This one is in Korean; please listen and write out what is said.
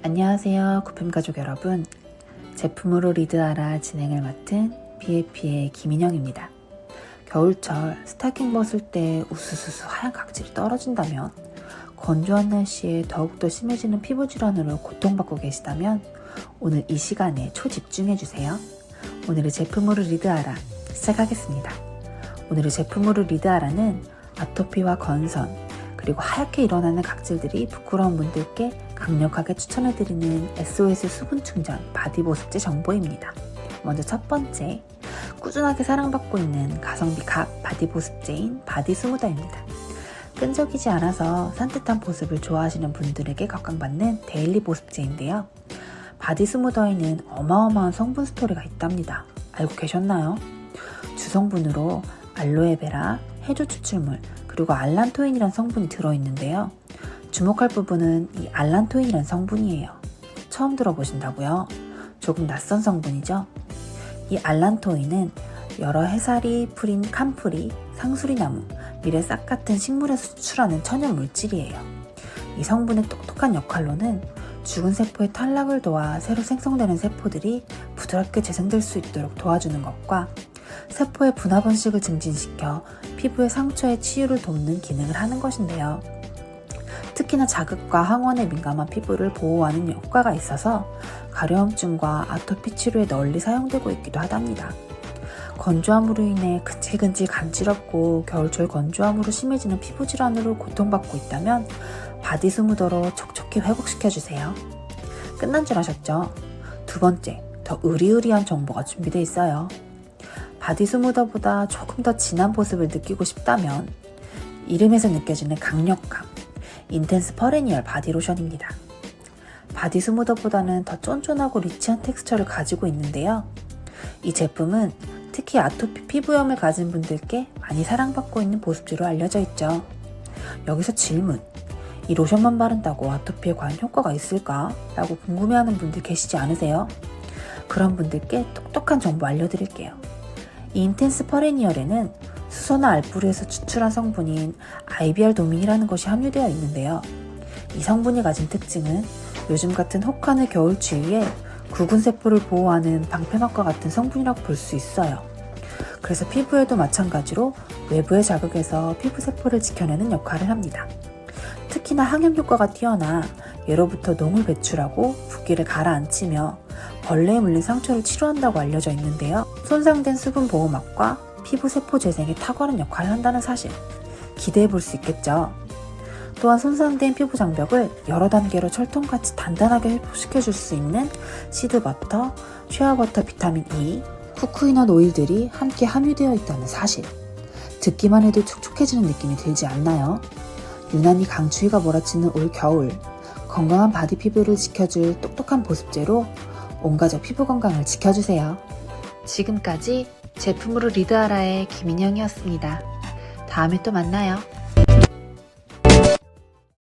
안녕하세요, 구품 가족 여러분. 제품으로 리드하라 진행을 맡은 BAP의 김인영입니다. 겨울철 스타킹 벗을 때 우수수수 하얀 각질이 떨어진다면, 건조한 날씨에 더욱더 심해지는 피부 질환으로 고통받고 계시다면, 오늘 이 시간에 초집중해 주세요. 오늘의 제품으로 리드하라 시작하겠습니다. 오늘의 제품으로 리드하라는 아토피와 건선, 그리고 하얗게 일어나는 각질들이 부끄러운 분들께 강력하게 추천해드리는 SOS 수분 충전 바디 보습제 정보입니다. 먼저 첫 번째, 꾸준하게 사랑받고 있는 가성비 각 바디 보습제인 바디 스무더입니다. 끈적이지 않아서 산뜻한 보습을 좋아하시는 분들에게 각광받는 데일리 보습제인데요. 바디 스무더에는 어마어마한 성분 스토리가 있답니다. 알고 계셨나요? 주성분으로 알로에베라, 해조 추출물, 그리고 알란토인이란 성분이 들어있는데요. 주목할 부분은 이 알란토인이란 성분이에요. 처음 들어보신다고요? 조금 낯선 성분이죠? 이 알란토인은 여러 해살이 풀인 캄프리, 상수리나무, 미래싹 같은 식물에서 수출하는 천연 물질이에요. 이 성분의 똑똑한 역할로는 죽은 세포의 탈락을 도와 새로 생성되는 세포들이 부드럽게 재생될 수 있도록 도와주는 것과 세포의 분화 번식을 증진시켜 피부의 상처의 치유를 돕는 기능을 하는 것인데요. 특히나 자극과 항원에 민감한 피부를 보호하는 효과가 있어서 가려움증과 아토피 치료에 널리 사용되고 있기도 하답니다. 건조함으로 인해 근질근질 간지럽고 겨울철 건조함으로 심해지는 피부 질환으로 고통받고 있다면 바디 스무더로 촉촉히 회복시켜주세요. 끝난 줄 아셨죠? 두 번째, 더 의리의리한 정보가 준비되어 있어요. 바디 스무더보다 조금 더 진한 보습을 느끼고 싶다면 이름에서 느껴지는 강력함, 인텐스 퍼레니얼 바디로션입니다. 바디 스무더보다는 더 쫀쫀하고 리치한 텍스처를 가지고 있는데요. 이 제품은 특히 아토피 피부염을 가진 분들께 많이 사랑받고 있는 보습제로 알려져 있죠. 여기서 질문. 이 로션만 바른다고 아토피에 과연 효과가 있을까? 라고 궁금해하는 분들 계시지 않으세요? 그런 분들께 똑똑한 정보 알려드릴게요. 이 인텐스 퍼레니얼에는 수소나 알프루에서 추출한 성분인 IBR 도민이라는 것이 함유되어 있는데요. 이 성분이 가진 특징은 요즘 같은 혹한의 겨울 추위에 굵은 세포를 보호하는 방패막과 같은 성분이라고 볼 수 있어요. 그래서 피부에도 마찬가지로 외부의 자극에서 피부 세포를 지켜내는 역할을 합니다. 특히나 항염 효과가 뛰어나 예로부터 농을 배출하고 붓기를 가라앉히며 벌레에 물린 상처를 치료한다고 알려져 있는데요. 손상된 수분 보호막과 피부 세포 재생에 탁월한 역할을 한다는 사실 기대해 볼 수 있겠죠. 또한 손상된 피부 장벽을 여러 단계로 철통같이 단단하게 회복시켜 줄 수 있는 시드버터, 쉐어버터 비타민 E, 쿠쿠이넛 오일들이 함께 함유되어 있다는 사실. 듣기만 해도 촉촉해지는 느낌이 들지 않나요? 유난히 강추위가 몰아치는 올 겨울, 건강한 바디 피부를 지켜줄 똑똑한 보습제로 온 가족 피부 건강을 지켜주세요. 지금까지 제품으로 리드하라의 김인영이었습니다. 다음에 또 만나요.